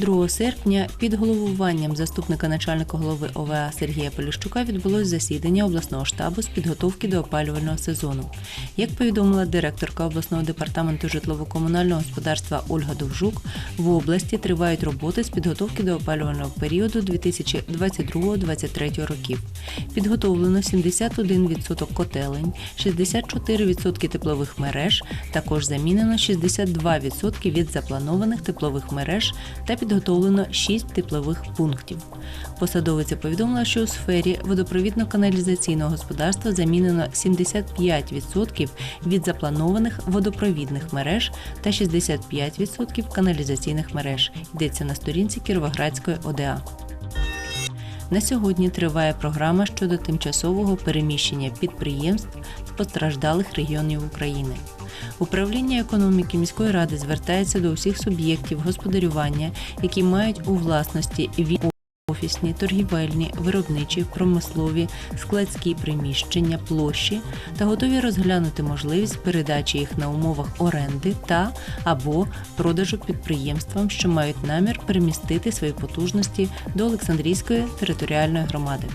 2 серпня під головуванням заступника начальника голови ОВА Сергія Поліщука відбулось засідання обласного штабу з підготовки до опалювального сезону. Як повідомила директорка обласного департаменту житлово-комунального господарства Ольга Довжук, в області тривають роботи з підготовки до опалювального періоду 2022-2023 років. Підготовлено 71% котелень, 64% теплових мереж, також замінено 62% від запланованих теплових мереж та підготовлено 6 теплових пунктів. Посадовиця повідомила, що у сфері водопровідно-каналізаційного господарства замінено 75% від запланованих водопровідних мереж та 65% каналізаційних мереж. Йдеться на сторінці Кіровоградської ОДА. На сьогодні триває програма щодо тимчасового переміщення підприємств з постраждалих регіонів України. Управління економіки міської ради звертається до усіх суб'єктів господарювання, які мають у власності ві- офісні, торгівельні, виробничі, промислові, складські приміщення, площі та готові розглянути можливість передачі їх на умовах оренди та або продажу підприємствам, що мають намір перемістити свої потужності до Олександрійської територіальної громади.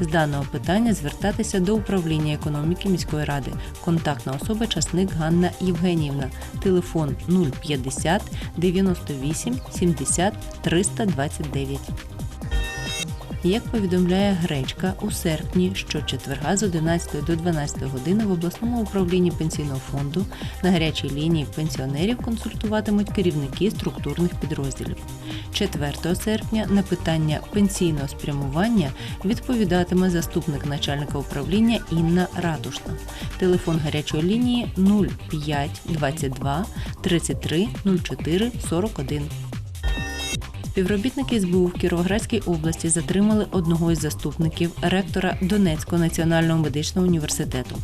З даного питання звертатися до управління економіки міської ради. Контактна особа часник Ганна Євгенівна. Телефон 050 98 70 329. Як повідомляє Гречка, у серпні щочетверга з 11 до 12 години в обласному управлінні пенсійного фонду на гарячій лінії пенсіонерів консультуватимуть керівники структурних підрозділів. 4 серпня на питання пенсійного спрямування відповідатиме заступник начальника управління Інна Ратушна. Телефон гарячої лінії 05 22 33 04 41. Співробітники СБУ в Кіровоградській області затримали одного із заступників ректора Донецького національного медичного університету.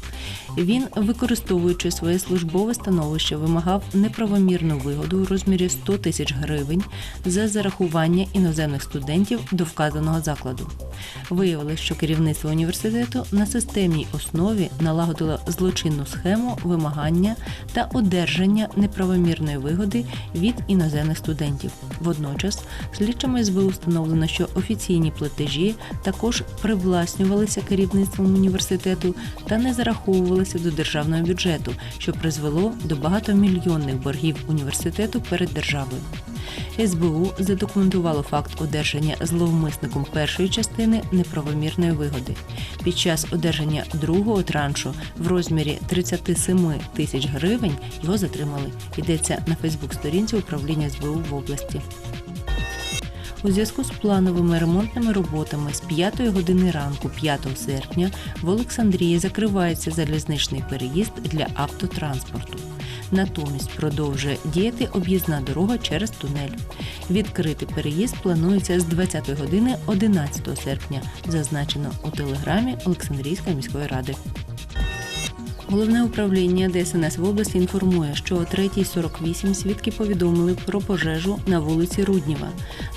Він, використовуючи своє службове становище, вимагав неправомірну вигоду у розмірі 100 тисяч гривень за зарахування іноземних студентів до вказаного закладу. Виявилось, що керівництво університету на системній основі налагодило злочинну схему вимагання та одержання неправомірної вигоди від іноземних студентів. Водночас слідчими СБУ встановлено, що офіційні платежі також привласнювалися керівництвом університету та не зараховувалися до державного бюджету, що призвело до багатомільйонних боргів університету перед державою. СБУ задокументувало факт одержання зловмисником першої частини неправомірної вигоди. Під час одержання другого траншу в розмірі 37 тисяч гривень його затримали. Йдеться на Фейсбук-сторінці управління СБУ в області. У зв'язку з плановими ремонтними роботами з 5 години ранку 5 серпня в Олександрії закривається залізничний переїзд для автотранспорту. Натомість продовжує діяти об'їзна дорога через тунель. Відкрити переїзд планується з 20 години 11 серпня, зазначено у телеграмі Олександрійської міської ради. Головне управління ДСНС в області інформує, що о 3.48 свідки повідомили про пожежу на вулиці Рудніва.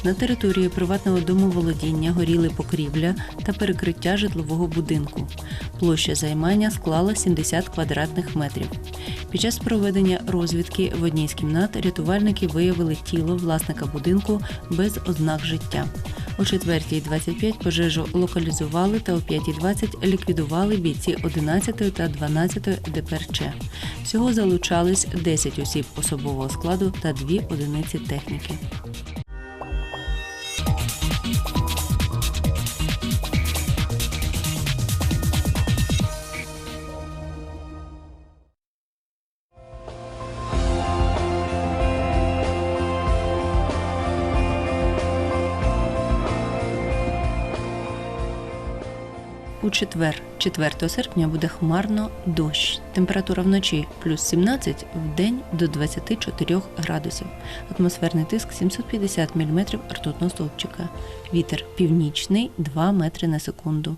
На території приватного домоволодіння горіли покрівля та перекриття житлового будинку. Площа займання склала 70 квадратних метрів. Під час проведення розвідки в одній з кімнат рятувальники виявили тіло власника будинку без ознак життя. О 4.25 пожежу локалізували та о 5.20 ліквідували бійці 11 та 12 ДПРЧ. Всього залучались 10 осіб особового складу та 2 одиниці техніки. У четвер, 4 серпня, буде хмарно дощ. Температура вночі плюс 17, в день до 24 градусів. Атмосферний тиск 750 мм ртутного стовпчика. Вітер північний 2 метри на секунду.